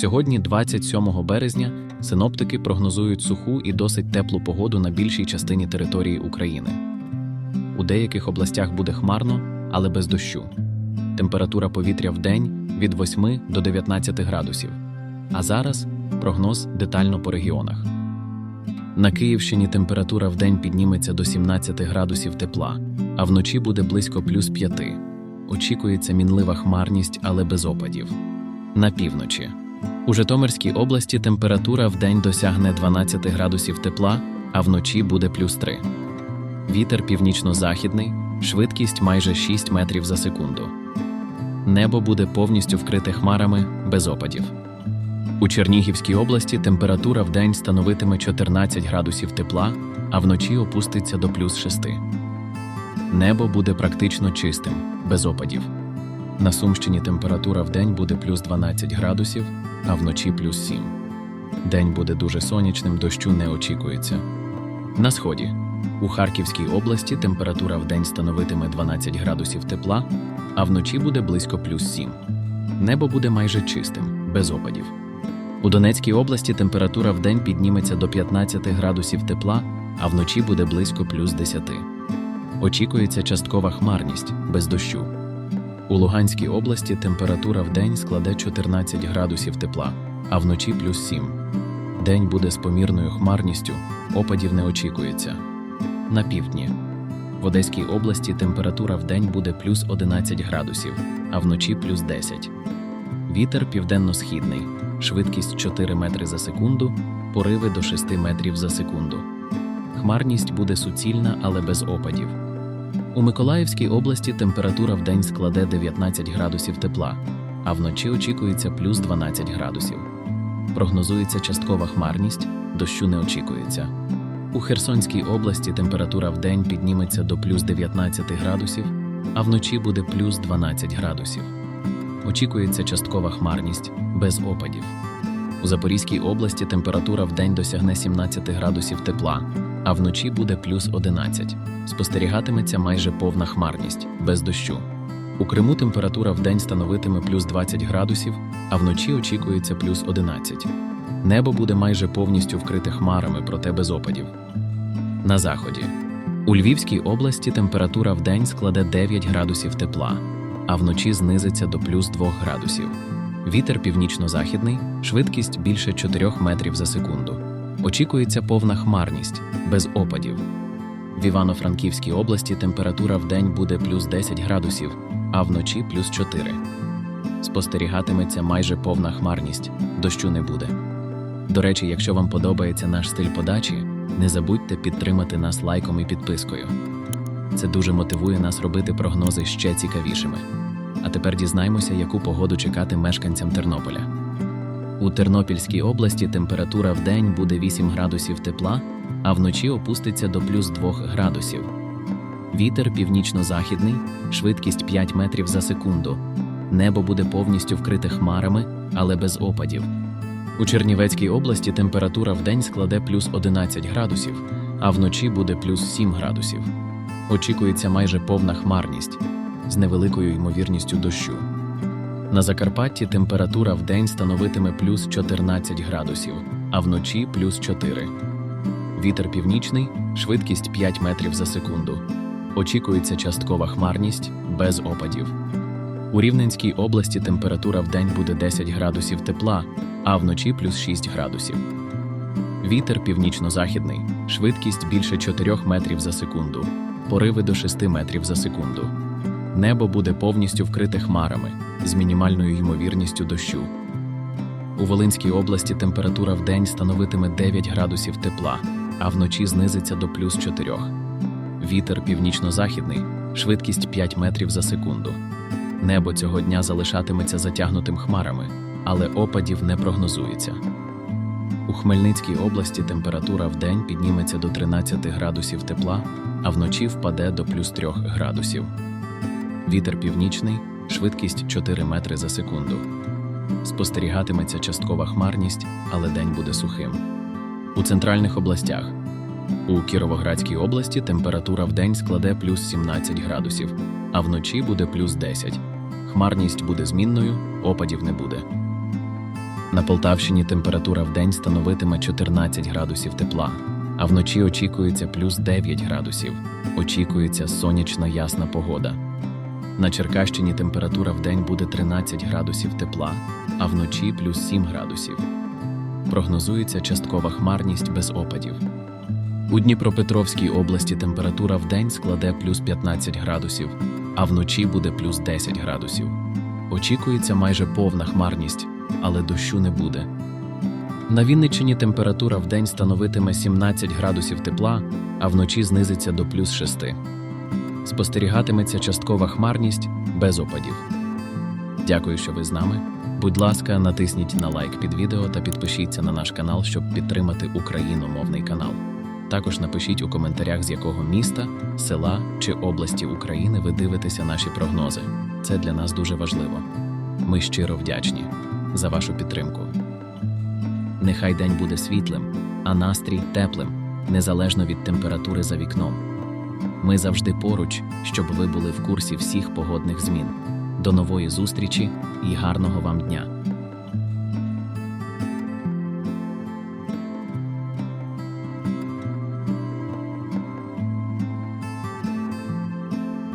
Сьогодні, 27 березня, синоптики прогнозують суху і досить теплу погоду на більшій частині території України. У деяких областях буде хмарно, але без дощу. Температура повітря в день від 8 до 19 градусів. А зараз прогноз детально по регіонах. На Київщині температура в день підніметься до 17 градусів тепла, а вночі буде близько плюс 5. Очікується мінлива хмарність, але без опадів. На півночі. У Житомирській області температура в день досягне 12 градусів тепла, а вночі буде плюс 3. Вітер північно-західний, швидкість майже 6 метрів за секунду. Небо буде повністю вкрите хмарами без опадів. У Чернігівській області температура в день становитиме 14 градусів тепла, а вночі опуститься до плюс 6. Небо буде практично чистим, без опадів. На Сумщині температура в день буде плюс 12 градусів, а вночі плюс 7. День буде дуже сонячним, дощу не очікується. На сході. У Харківській області температура в день становитиме 12 градусів тепла, а вночі буде близько плюс 7. Небо буде майже чистим, без опадів. У Донецькій області температура в день підніметься до 15 градусів тепла, а вночі буде близько плюс 10. Очікується часткова хмарність без дощу. У Луганській області температура в день складе 14 градусів тепла, а вночі плюс 7. День буде з помірною хмарністю, опадів не очікується. На півдні. В Одеській області температура в день буде плюс 11 градусів, а вночі плюс 10. Вітер південно-східний, швидкість 4 метри за секунду, пориви до 6 метрів за секунду. Хмарність буде суцільна, але без опадів. У Миколаївській області температура в день складе 19 градусів тепла, а вночі очікується плюс 12 градусів. Прогнозується часткова хмарність, дощу не очікується. У Херсонській області температура в день підніметься до плюс 19 градусів, а вночі буде плюс 12 градусів. Очікується часткова хмарність без опадів. У Запорізькій області температура в день досягне 17 градусів тепла, а вночі буде плюс 11. Спостерігатиметься майже повна хмарність без дощу. У Криму температура в день становитиме плюс 20 градусів, а вночі очікується плюс 11. Небо буде майже повністю вкрите хмарами, проте без опадів. На заході. У Львівській області температура в день складе 9 градусів тепла, а вночі знизиться до плюс 2 градусів. Вітер північно-західний, швидкість більше 4 метрів за секунду. Очікується повна хмарність, без опадів. В Івано-Франківській області температура в день буде плюс 10 градусів, а вночі плюс 4. Спостерігатиметься майже повна хмарність, дощу не буде. До речі, якщо вам подобається наш стиль подачі, не забудьте підтримати нас лайком і підпискою. Це дуже мотивує нас робити прогнози ще цікавішими. А тепер дізнаймося, яку погоду чекати мешканцям Тернополя. У Тернопільській області температура в день буде 8 градусів тепла, а вночі опуститься до плюс 2 градусів. Вітер північно-західний, швидкість 5 метрів за секунду. Небо буде повністю вкрите хмарами, але без опадів. У Чернівецькій області температура в день складе плюс 11 градусів, а вночі буде плюс 7 градусів. Очікується майже повна хмарність з невеликою ймовірністю дощу. На Закарпатті температура в день становитиме плюс 14 градусів, а вночі плюс 4. Вітер північний, швидкість 5 метрів за секунду. Очікується часткова хмарність без опадів. У Рівненській області температура в день буде 10 градусів тепла, а вночі плюс 6 градусів. Вітер північно-західний, швидкість більше 4 метрів за секунду, пориви до 6 метрів за секунду. Небо буде повністю вкрите хмарами з мінімальною ймовірністю дощу. У Волинській області температура в день становитиме 9 градусів тепла, а вночі знизиться до плюс 4. Вітер північно-західний, швидкість 5 метрів за секунду. Небо цього дня залишатиметься затягнутим хмарами, але опадів не прогнозується. У Хмельницькій області температура в день підніметься до 13 градусів тепла, а вночі впаде до плюс 3 градусів. Вітер північний, швидкість 4 метри за секунду. Спостерігатиметься часткова хмарність, але день буде сухим. У центральних областях. У Кіровоградській області температура в день складе плюс 17 градусів, а вночі буде плюс 10. Хмарність буде змінною, опадів не буде. На Полтавщині температура в день становитиме 14 градусів тепла, а вночі очікується плюс 9 градусів. Очікується сонячна ясна погода. На Черкащині температура в день буде 13 градусів тепла, а вночі плюс 7 градусів. Прогнозується часткова хмарність без опадів. У Дніпропетровській області температура в день складе плюс 15 градусів, а вночі буде плюс 10 градусів. Очікується майже повна хмарність, але дощу не буде. На Вінниччині температура в день становитиме 17 градусів тепла, а вночі знизиться до плюс 6. Спостерігатиметься часткова хмарність без опадів. Дякую, що ви з нами. Будь ласка, натисніть на лайк під відео та підпишіться на наш канал, щоб підтримати україномовний канал. Також напишіть у коментарях, з якого міста, села чи області України ви дивитеся наші прогнози. Це для нас дуже важливо. Ми щиро вдячні за вашу підтримку. Нехай день буде світлим, а настрій теплим, незалежно від температури за вікном. Ми завжди поруч, щоб ви були в курсі всіх погодних змін. До нової зустрічі і гарного вам дня!